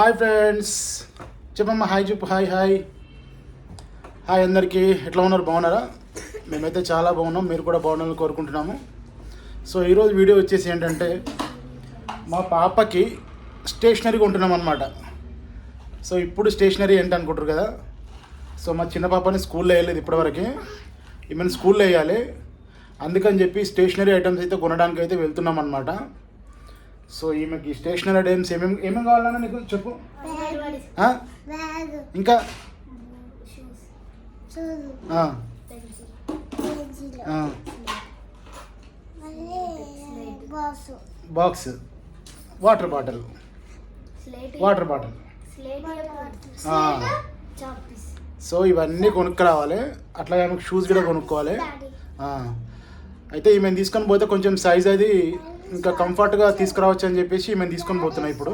Hi friends. చెప్పమ్మా hi చెప్పు hi hi. Hi అందరికీ. ఎట్లా ఉన్నారు? బాగున్నారా? మేమైతే చాలా బాగున్నాం. మీరు కూడా బాగుండాలని కోరుకుంటున్నాము. సో ఈరోజు వీడియో వచ్చేసి ఏంటంటే మా పాపకి స్టేషనరీ కొంటున్నాం అనమాట సో ఇప్పుడు స్టేషనరీ ఏంటి అనుకుంటారు కదా? సో మా చిన్న పాపని స్కూల్లో వేయలేదు ఇప్పటివరకు. ఈమెను స్కూల్లో వేయాలి. అందుకని చెప్పి స్టేషనరీ ఐటమ్స్ అయితే కొనడానికి అయితే వెళ్తున్నాం అనమాట సో ఈమెకి స్టేషనరీ ఐటమ్స్ ఏమేమి ఏమేమి కావాలన్నా నీకు చెప్పు. ఇంకా? Box. Water bottle. Water bottle. So ఇవన్నీ కొనుక్కురావాలి అట్లాగే ఆమెకు షూస్ కూడా కొనుక్కోవాలి. అయితే ఈమెను తీసుకొని పోతే కొంచెం సైజ్ అది ఇంకా కంఫర్ట్గా తీసుకురావచ్చు అని చెప్పేసి మేము తీసుకొని పోతున్నాం ఇప్పుడు.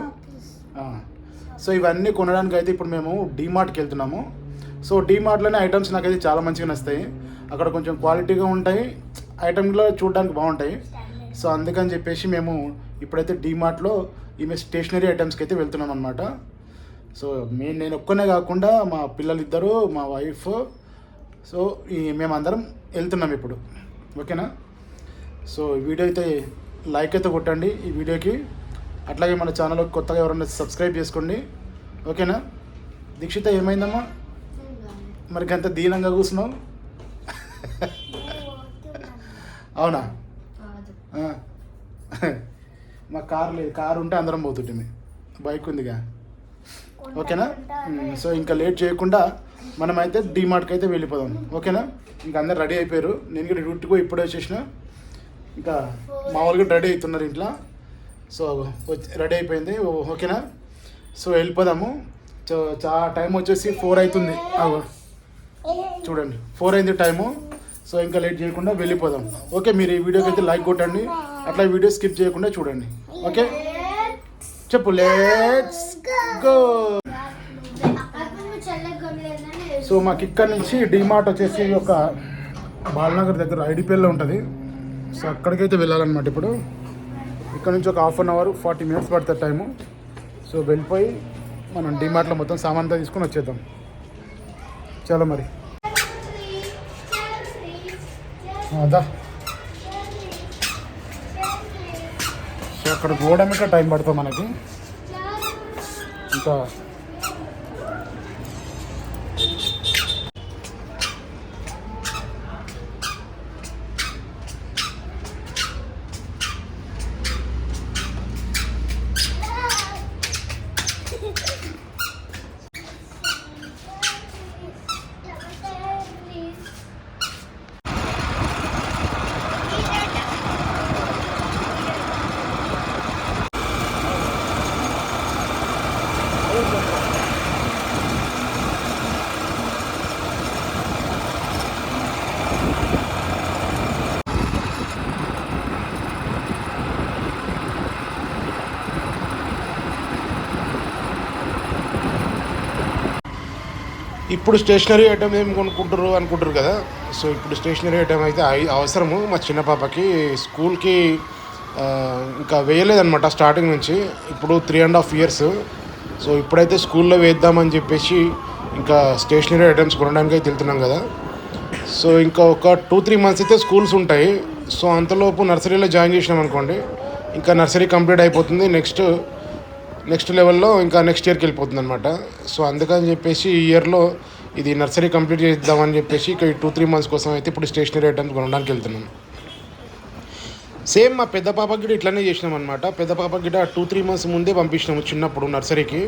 సో ఇవన్నీ కొనడానికి అయితే ఇప్పుడు మేము డీమార్ట్కి వెళ్తున్నాము. సో డీమార్ట్లోనే ఐటమ్స్ నాకైతే చాలా మంచిగా నస్తాయి అక్కడ కొంచెం క్వాలిటీగా ఉంటాయి. ఐటమ్లో చూడడానికి బాగుంటాయి. సో అందుకని చెప్పేసి మేము ఇప్పుడైతే డీమార్ట్లో ఈమె స్టేషనరీ ఐటమ్స్కి అయితే వెళ్తున్నాం అనమాట సో మే నేను ఒక్కనే కాకుండా మా పిల్లలు ఇద్దరు మా వైఫ్ సో ఈ మేమందరం వెళ్తున్నాం ఇప్పుడు. ఓకేనా? సో వీడియో అయితే లైక్ అయితే కొట్టండి ఈ వీడియోకి. అట్లాగే మన ఛానల్ కొత్తగా ఎవరైనా సబ్స్క్రైబ్ చేసుకోండి. ఓకేనా? దీక్షిత ఏమైందమ్మా? మరి అంత దీనంగా కూర్చున్నావు? అవునా. మా కార్ లేదు కారు ఉంటే అందరం పోతుంటే బైక్ ఉందిగా. ఓకేనా? సో ఇంకా లేట్ చేయకుండా మనమైతే డీమార్ట్కి అయితే వెళ్ళిపోదాం. ఓకేనా? ఇంకా అందరు రెడీ అయిపోయారు. నేను కూడా డ్యూటీకి ఇప్పుడే వచ్చేసిన. ఇంకా మామూలుగా కూడా రెడీ అవుతున్నారు ఇంట్లో. సో వచ్చి రెడీ అయిపోయింది. ఓ- ఓకేనా? సో వెళ్ళిపోదాము. సో చా టైం వచ్చేసి ఫోర్ అవుతుంది. అగో చూడండి. ఫోర్ అయింది టైము. సో ఇంకా లేట్ చేయకుండా వెళ్ళిపోదాం. ఓకే మీరు ఈ వీడియోకి అయితే లైక్ కొట్టండి. అట్లా వీడియో స్కిప్ చేయకుండా చూడండి. ఓకే? చెప్పు లెట్స్ గో సో మాకు ఇక్కడ నుంచి డిమార్ట్ వచ్చేసి ఒక బాలనగర్ దగ్గర ఐడిపిఎల్లో ఉంటుంది. సో అక్కడికైతే వెళ్ళాలన్నమాట ఇప్పుడు. ఇక్కడ నుంచి ఒక half an hour forty minutes పడుతుంది టైము. సో వెళ్ళిపోయి మనం డిమార్ట్లో మొత్తం సామాన్ తీసుకొని వచ్చేద్దాం. చలో మరి. అదా సో అక్కడ పోవడానికి టైం పడుతుంది మనకి. ఇంకా ఇప్పుడు స్టేషనరీ ఐటమ్ ఏం కొనుక్కుంటారు అనుకుంటారు కదా. సో ఇప్పుడు స్టేషనరీ ఐటమ్ అయితే అవసరము. మా చిన్న పాపకి స్కూల్కి ఇంకా వేయలేదనమాట స్టార్టింగ్ నుంచి. ఇప్పుడు three and half years so ఇప్పుడైతే స్కూల్లో వేద్దామని చెప్పేసి ఇంకా స్టేషనరీ ఐటమ్స్ కొనడానికి అయితే వెళ్తున్నాం కదా. సో ఇంకా ఒక టూ త్రీ మంత్స్ అయితే స్కూల్స్ ఉంటాయి. సో అంతలోపు నర్సరీలో జాయిన్ చేసినాం అనుకోండి. ఇంకా నర్సరీ కంప్లీట్ అయిపోతుంది. నెక్స్ట్ నెక్స్ట్ లెవెల్లో ఇంకా నెక్స్ట్ ఇయర్కి వెళ్ళిపోతుంది అనమాట సో అందుకని చెప్పేసి ఈ ఇయర్లో ఇది నర్సరీ కంప్లీట్ చేద్దామని చెప్పేసి ఇక టూ త్రీ మంత్స్ కోసం అయితే ఇప్పుడు స్టేషనరీ ఐటమ్స్ కొనడానికి వెళ్తున్నాం. సేమ్ మా పెద్ద పాపకి కూడా ఇట్లానే చేసినాం అనమాట పెద్ద పాపకి కూడా టూ త్రీ మంత్స్ ముందే పంపించినాము చిన్నప్పుడు నర్సరీకి.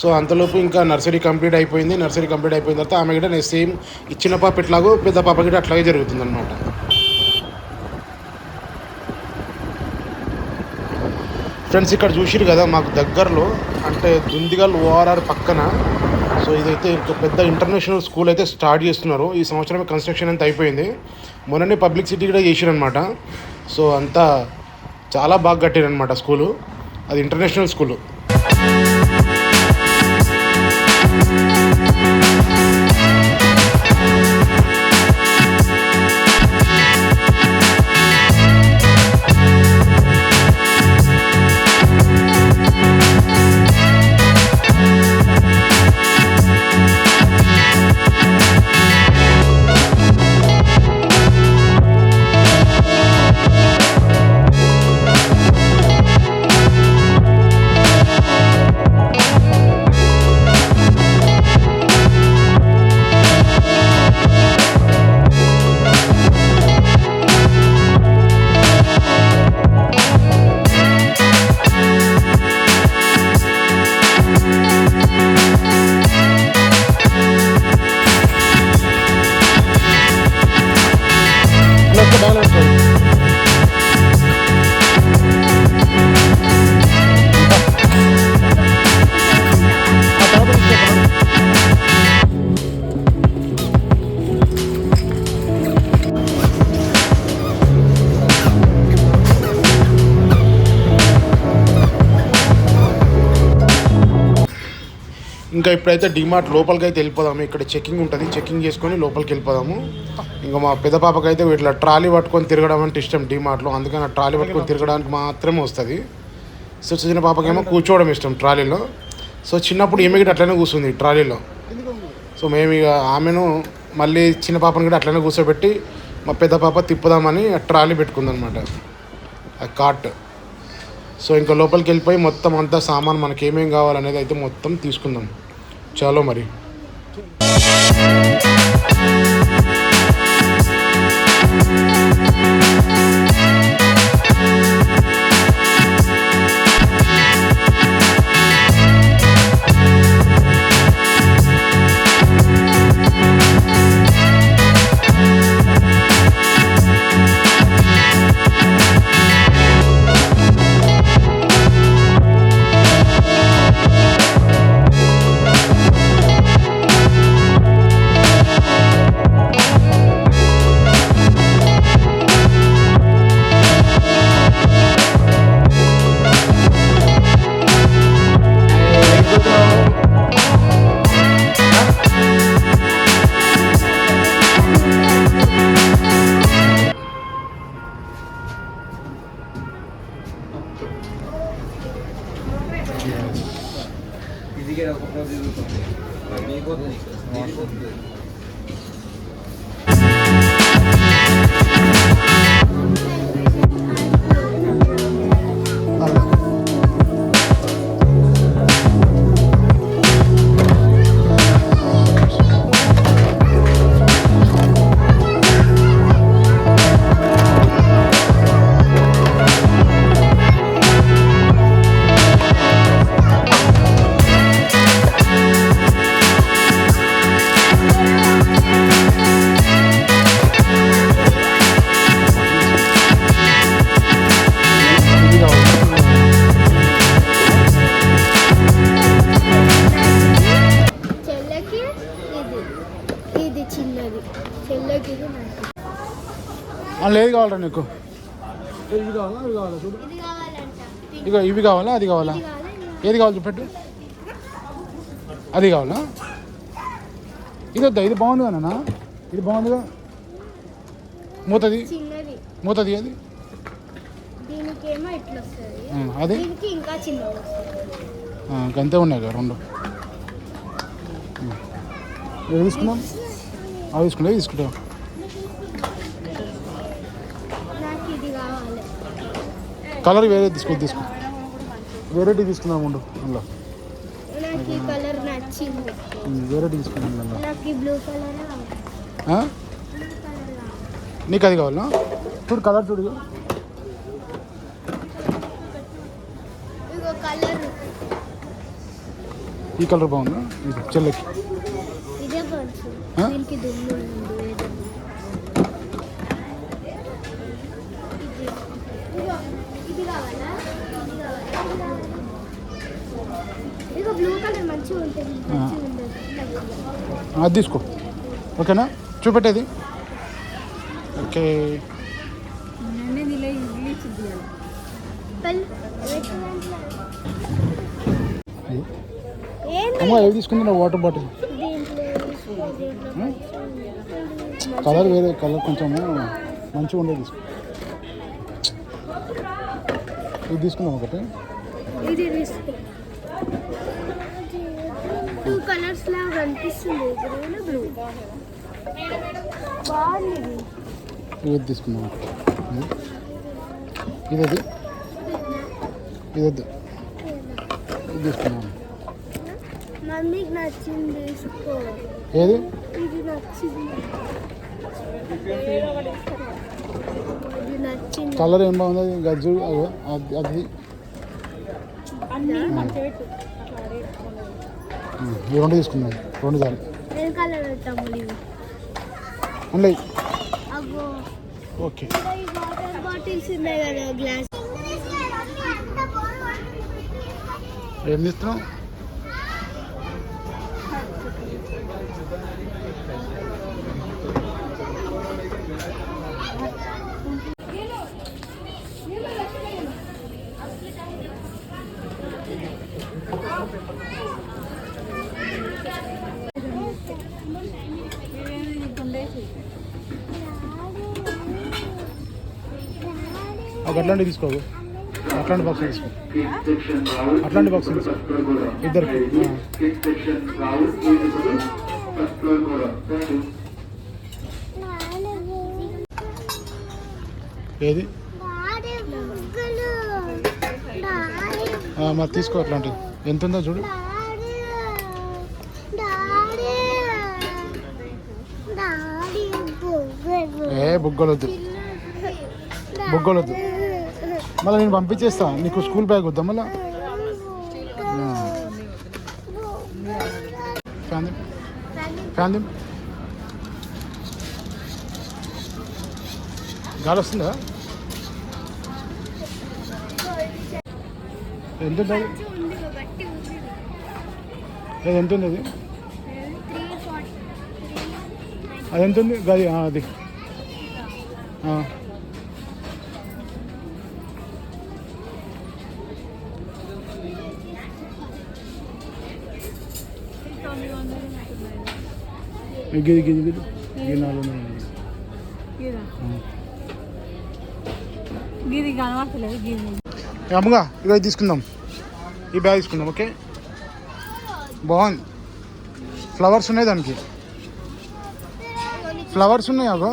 సో అంతలోపు ఇంకా నర్సరీ కంప్లీట్ అయిపోయింది. నర్సరీ కంప్లీట్ అయిపోయిన తర్వాత ఆమె కూడా నేను సేమ్ ఇచ్చిన పాప ఎట్లాగో పెద్ద పాప కూడా అట్లాగే జరుగుతుంది అనమాట ఫ్రెండ్స్ ఇక్కడ చూసిరు కదా మాకు దగ్గరలో అంటే దుందిగల్ ఓఆర్ఆర్ పక్కన సో ఇదైతే ఒక పెద్ద ఇంటర్నేషనల్ స్కూల్ అయితే స్టార్ట్ చేస్తున్నారు. ఈ సంవత్సరం కన్స్ట్రక్షన్ అంతా అయిపోయింది. మొన్ననే పబ్లిక్ సిటీ కూడా చేసిరనమాట సో అంతా చాలా బాగా కట్టారనమాట స్కూలు అది ఇంటర్నేషనల్ స్కూలు ఇంకా ఇప్పుడైతే డిమార్ట్ లోపలికి అయితే వెళ్ళిపోదాము. ఇక్కడ చెకింగ్ ఉంటుంది. చెకింగ్ చేసుకొని లోపలికి వెళ్ళిపోదాము ఇంకా మా పెద్ద పాపకి అయితే ఇట్లా ట్రాలీ పట్టుకొని తిరగడం అంటే ఇష్టం డిమార్ట్లో. అందుకని ఆ ట్రాలీ పట్టుకొని తిరగడానికి మాత్రమే వస్తుంది. సో చిన్న పాపకేమో కూర్చోవడం ఇష్టం ట్రాలీలో. సో చిన్నప్పుడు ఏమి కూడా అట్లనే కూర్చుంది ట్రాలీలో. సో మేము ఇక ఆమెను మళ్ళీ చిన్న పాపను కూడా అట్లనే కూర్చోబెట్టి మా పెద్ద పాప తిప్పుదామని ఆ ట్రాలీ పెట్టుకుందనమాట. ఆ కార్ట్ సో ఇంకా లోపలికి వెళ్ళిపోయి మొత్తం అంతా సామాన్ మనకి ఏమేమి కావాలనేది అయితే మొత్తం తీసుకుందాం. చాలో మరి ఇదిగే ఒక రోజు తిరుగుతుంది నీకు అందులో ఏది కావాలరా నీకు? ఇవి కావాలా? ఇవి కావాలా? చూడు. ఇది కావాలంట. ఇక ఇవి కావాలా? అది కావాలా? ఇది ఏది కావాలి చూపెట్టు. అది కావాలా? ఇది వద్దా? ఇది బాగుంది కదా ఇది బాగుందిగా మూతది? చిన్నది. మూతది అది అది? దీనికి ఇంకా చిన్నది వస్తుంది. ఆ, ఇంకంతే ఉన్నాయి కదా రెండు. తీసుకున్నాం అవి తీసుకుంటా తీసుకుంటాం నాకు ఇది కావాలి కలర్ వేరే తీసుకో తీసుకో. వేరేటి తీసుకుందాం ఉండు అందులో నాకు ఈ కలర్ నచ్చింది. వేరేటి తీసుకుందాం అందులో నాకు ఈ బ్లూ కలర్ అది కావాలా? చూడు కలర్ చూడు. ఈ కలర్ బాగుందా? చెల్లెకి ఇదే పడుచు ఆ? దీనికి దుమ్ము ఉంది ఏదో. ఇది. ఇగో, ఇది కావాలా ఇది కావాలా? ఇగో బ్లూ కలర్ మంచిగా ఉంటుంది ఆ. మంచిగా ఉండదు అది తీసుకో. ఓకేనా? చూపెట్టేది. ఓకే. పల్- ఏంది? అమ్మ ఏవి తీసుకుంది? Water bottle. కలర్ వేరే కలర్ కొంచెము మంచిగా ఉండేది తీసుకో. ఇది తీసుకుందాం ఒకటి. ఇది తీసుకో. టూ కలర్స్ లా కనిపిస్తుంది గ్రీన్ బ్లూ? బాగుంది ఇది. తీసుకుందాం ఇది. అది ఇది వద్దు ఇది తీసుకుందాం మమ్మీకి నచ్చింది తీసుకో. ఏది? ఇది నచ్చింది. కలర్ ఏం బాగుంది? గజ్జు అది అది. ఈ రెండు తీసుకుందాం రెండు చాలు. ఏ అగో ఓకే. ఈ వాటర్ బాటిల్స్ ఉన్నాయి కదా గ్లాస్ ఏం తీస్తున్నావు ఒక అట్లాంటివి తీసుకోవు అట్లాంటి బాక్స్ తీసుకో. అట్లాంటి బాక్స్ తీసుకో. ఇద్దరికి. ఏది? మరి తీసుకో అట్లాంటివి ఎంత ఉందో చూడు. ఏ బుగ్గలొద్దు. బుగ్గలొద్దు. మళ్ళీ నేను పంపించేస్తా. నీకు స్కూల్ బ్యాగ్ వద్దా మళ్ళీ? ఫ్యాన్ ఫ్యాన్ గాలి వస్తుందా? ఎంత అది? ఎంత ఉంది అది అది ఎంత ఉంది? గది అది. గిది గిది గిది. గిది నాలుగు ఉన్నాయి. ఆ. గిది కనబడతలేదు గిది. ఏ అమ్మగా తీసుకుందాం. ఈ బ్యాగ్ తీసుకుందాం ఓకే? బాగుంది. ఫ్లవర్స్ ఉన్నాయి దానికి. ఫ్లవర్స్ ఉన్నాయి అగో.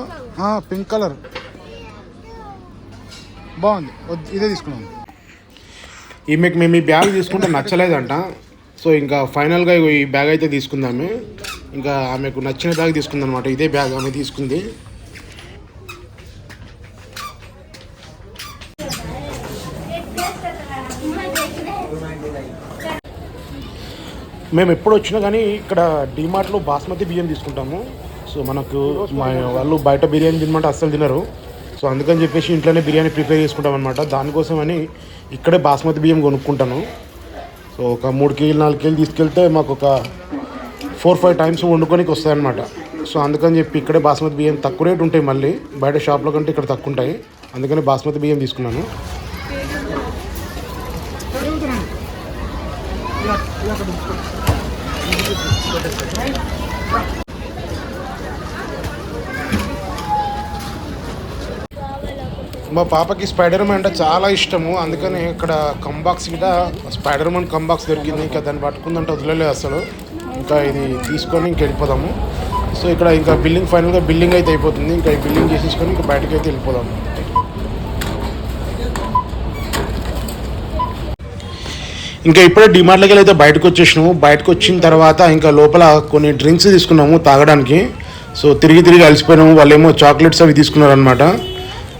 Pink colour. బాగుంది. ఇదే తీసుకున్నాం ఈమెకి మేము ఈ బ్యాగ్ తీసుకుంటే నచ్చలేదంట. సో ఇంకా ఫైనల్గా ఇగో ఈ బ్యాగ్ అయితే తీసుకుందాము. ఇంకా ఆమెకు నచ్చిన బ్యాగ్ తీసుకుంది అనమాట ఇదే బ్యాగ్ ఆమె తీసుకుంది. మేము ఎప్పుడు వచ్చినా కానీ ఇక్కడ డిమార్ట్లో బాస్మతి బియ్యం తీసుకుంటాము. సో మనకు మా వాళ్ళు బయట బిర్యానీ తినమంటే అస్సలు తినరు. సో అందుకని చెప్పేసి ఇంట్లోనే బిర్యానీ ప్రిపేర్ చేసుకుంటాం అనమాట దానికోసం అని ఇక్కడే బాస్మతి బియ్యం కొనుక్కుంటాను. సో ఒక మూడు కేజీలు నాలుగు కేజీలు తీసుకెళ్తే మాకు ఒక ఫోర్ ఫైవ్ టైమ్స్ వండుకోనికి వస్తాయన్నమాట. సో అందుకని చెప్పి ఇక్కడే బాస్మతి బియ్యం తక్కువ రేటు ఉంటాయి మళ్ళీ. బయట షాప్లో కంటే ఇక్కడ తక్కువ ఉంటాయి. అందుకని బాస్మతి బియ్యం తీసుకున్నాను. మా పాపకి స్పైడర్ మ్యాన్ అంటే చాలా ఇష్టము. అందుకని ఇక్కడ కంబాక్స్ కూడా స్పైడర్ మ్యాన్ కంబాక్స్ దొరికింది. ఇంకా దాన్ని పట్టుకుందంటే వదిలేదు అసలు. ఇంకా ఇది తీసుకొని ఇంక వెళ్ళిపోదాము. సో ఇక్కడ ఇంకా బిల్లింగ్ ఫైనల్గా బిల్లింగ్ అయితే అయిపోతుంది. ఇంకా ఈ బిల్లింగ్ చేసేసుకొని ఇంకా బయటకి అయితే వెళ్ళిపోదాము. ఇంకా ఇప్పుడే డిమార్ట్లోకి వెళ్ళి అయితే బయటకు వచ్చేసినాము. బయటకు వచ్చిన తర్వాత ఇంకా లోపల కొన్ని డ్రింక్స్ తీసుకున్నాము తాగడానికి. సో తిరిగి తిరిగి అలసిపోయినాము. వాళ్ళు ఏమో చాక్లెట్స్ అవి తీసుకున్నారు అనమాట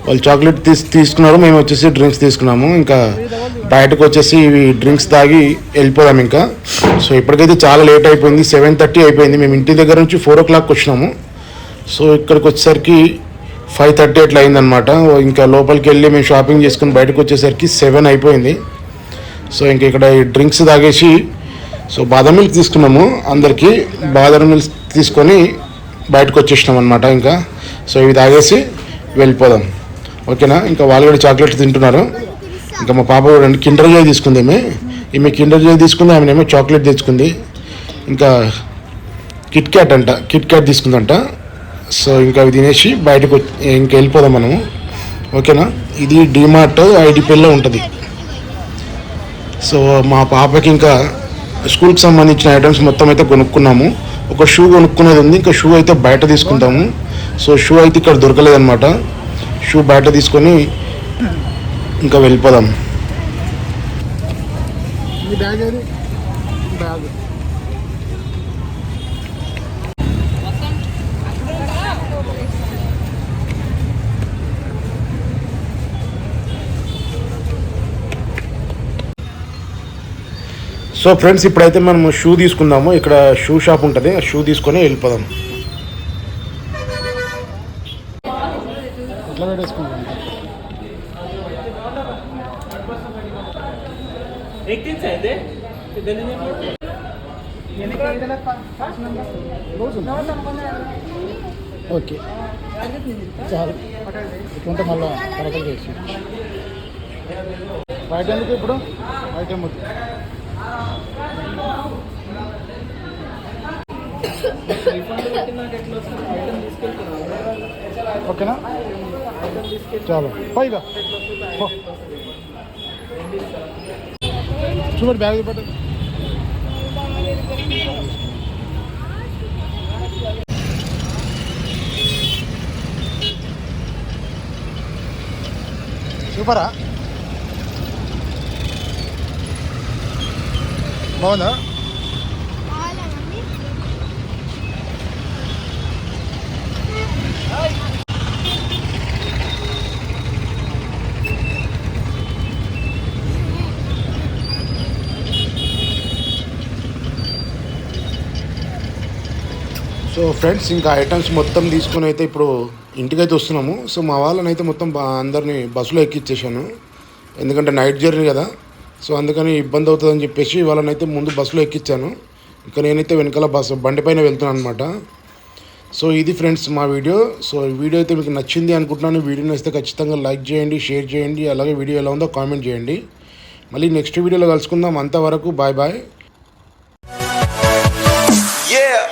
వాళ్ళు చాక్లెట్ తీసి తీసుకున్నారు మేము వచ్చేసి డ్రింక్స్ తీసుకున్నాము. ఇంకా బయటకు వచ్చేసి ఇవి డ్రింక్స్ తాగి వెళ్ళిపోదాం ఇంకా. సో ఇప్పటికైతే చాలా లేట్ అయిపోయింది సెవెన్ థర్టీ అయిపోయింది. మేము ఇంటి దగ్గర నుంచి ఫోర్ ఓ క్లాక్ వచ్చినాము. సో ఇక్కడికి వచ్చేసరికి ఫైవ్ థర్టీ అట్లా అయిందనమాట ఇంకా లోపలికి వెళ్ళి మేము షాపింగ్ చేసుకుని బయటకు వచ్చేసరికి సెవెన్ అయిపోయింది. సో ఇంక ఇక్కడ ఈ డ్రింక్స్ తాగేసి సో బాదం మిల్క్ తీసుకున్నాము అందరికీ. బాదం మిల్క్ తీసుకొని బయటకు వచ్చేసినాం అనమాట ఇంకా. సో ఇవి తాగేసి వెళ్ళిపోదాం. ఓకేనా? ఇంకా వాళ్ళు కూడా చాక్లెట్ తింటున్నారు. ఇంకా మా పాప కూడా కిండర్ జాయ్ తీసుకుంది ఈమె ఈమె కిండర్ జాయ్ తీసుకుంది ఆమెనేమో చాక్లెట్ తెచ్చుకుంది. ఇంకా కిట్ క్యాట్ అంట కిట్ క్యాట్ తీసుకుందంట. సో ఇంకా అవి తినేసి బయటకు వచ్చి- ఇంకా వెళ్ళిపోదాం మనము. ఓకేనా? ఇది డిమార్ట్ ఐడిపిఎల్లో ఉంటుంది. సో మా పాపకి ఇంకా స్కూల్కి సంబంధించిన ఐటమ్స్ మొత్తం అయితే కొనుక్కున్నాము. ఒక షూ కొనుక్కునేది ఉంది ఇంకా షూ అయితే బయట తీసుకుంటాము. సో షూ అయితే ఇక్కడ దొరకలేదన్నమాట. షూ బయట తీసుకొని ఇంకా వెళ్ళిపోదాం. సో ఫ్రెండ్స్ ఇప్పుడైతే మనం షూ తీసుకుందాము. ఇక్కడ షూ షాప్ ఉంటుంది. ఆ షూ తీసుకొని వెళ్ళిపోదాం. హండ్రెడ్ వేసుకుంటాం ఓకే. చాలు. ఇట్లుంటే మళ్ళీ చేసి. బయట ఎందుకు ఇప్పుడు? బయట ఎందుకు? ఓకేనా? చాలు. పైగా. చూడండి బ్యాగ్ పెట్టండి సూపరా బాగుందా? సో ఫ్రెండ్స్ ఇంకా ఐటమ్స్ మొత్తం తీసుకొని అయితే ఇప్పుడు ఇంటికైతే వస్తున్నాము. సో మా వాళ్ళని అయితే మొత్తం అందరినీ బస్సులో ఎక్కిచ్చేసాను. ఎందుకంటే నైట్ జర్నీ కదా. సో అందుకని ఇబ్బంది అవుతుందని చెప్పేసి వాళ్ళని అయితే ముందు బస్సులో ఎక్కించాను ఇంకా నేనైతే వెనకాల బస్సు బండి పైన వెళ్తున్నాను అనమాట సో ఇది ఫ్రెండ్స్ మా వీడియో. సో వీడియో అయితే మీకు నచ్చింది అనుకుంటున్నాను. వీడియో నచ్చితే ఖచ్చితంగా లైక్ చేయండి షేర్ చేయండి. అలాగే వీడియో ఎలా ఉందో కామెంట్ చేయండి. మళ్ళీ నెక్స్ట్ వీడియోలో కలుసుకుందాం. అంతవరకు బాయ్ బాయ్. Yeah.